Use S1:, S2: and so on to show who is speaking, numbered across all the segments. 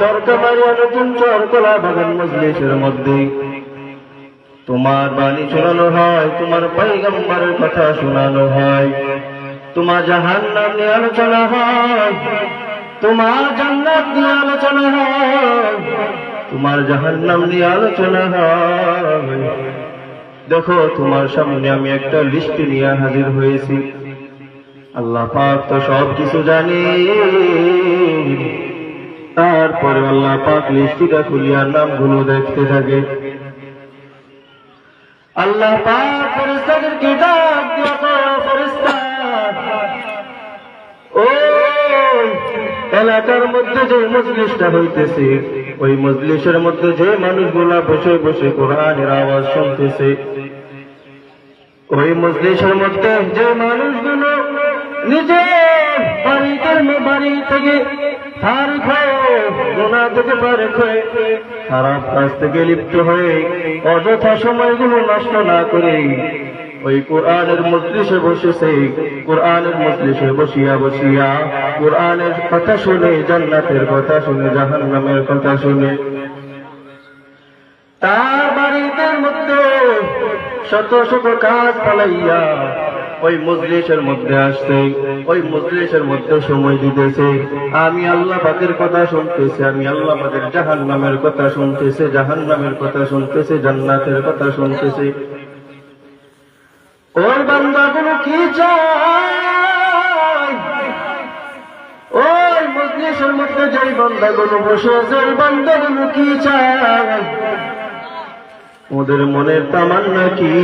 S1: চরকা মারিয়া নতুন চরকলা বাগান মজলিসের মধ্যে। তোমার বাণী শোনানো হয়, তোমার পৈগম্বরের কথা শোনানো হয়। তোমার জাহান নাম নিয়ে আলোচনা হয়, তোমার জান্নাত নিয়ে আলোচনা হয়, তোমার জাহান নাম নিয়ে আলোচনা হয়। দেখো, তোমার সামনে আমি একটা লিস্ট নিয়ে হাজির হয়েছি। আল্লাহ পাক তো সব কিছু জানে তারপরে আল্লাহ পাক লিস্টিটা খুলিয়ার নামগুলো দেখতে থাকে। আল্লাহ পাক ওই এলাকার মধ্যে যে মজলিসটা হইতেছে, ওই মজলিসের মধ্যে যে মানুষগুলা বসে বসে কোরআনের আওয়াজ শুনতেছে, ওই মজলিসের মধ্যে যে মানুষগুলো নিজের বাড়ি থেকে হয়ে গোনা তারিখ খারাপ কাজ থেকে লিপ্ত হয়ে অযথা সময়গুলো নষ্ট না করে ওই কোরআনের মজলিসে বসেছে, কোরআনের মজলিসে বসিয়া বসিয়া কোরআনের কথা শুনে, জান্নাতের কথা শুনে, জাহান্নামের কথা শুনে। তার বাড়িতে মধ্যে শত শত কাজ পালাইয়া ওই মজলিসের মধ্যে আসছে, ওই মজলিসের মধ্যে সময় দিতেছে। আমি আল্লাহ পাকের কথা শুনতেছি, আমি আল্লাহ পাকের জাহান নামের কথা শুনতেছে জাহান নামের কথা শুনতেছে, জান্নাতের কথা শুনতেছে। ওই বান্দাগুলো কি চায়? ওই মজলিসের মধ্যে যেই বান্দাগুলো বসে আছে, ওই বান্দাগুলো কি চায়? ওদের মনের তামান্না কি?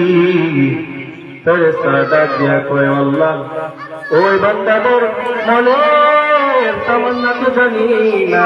S1: ফেরেস্তারা ডাক দিয়া ওই বান্দাদের মনের তামান্না তো জানি না।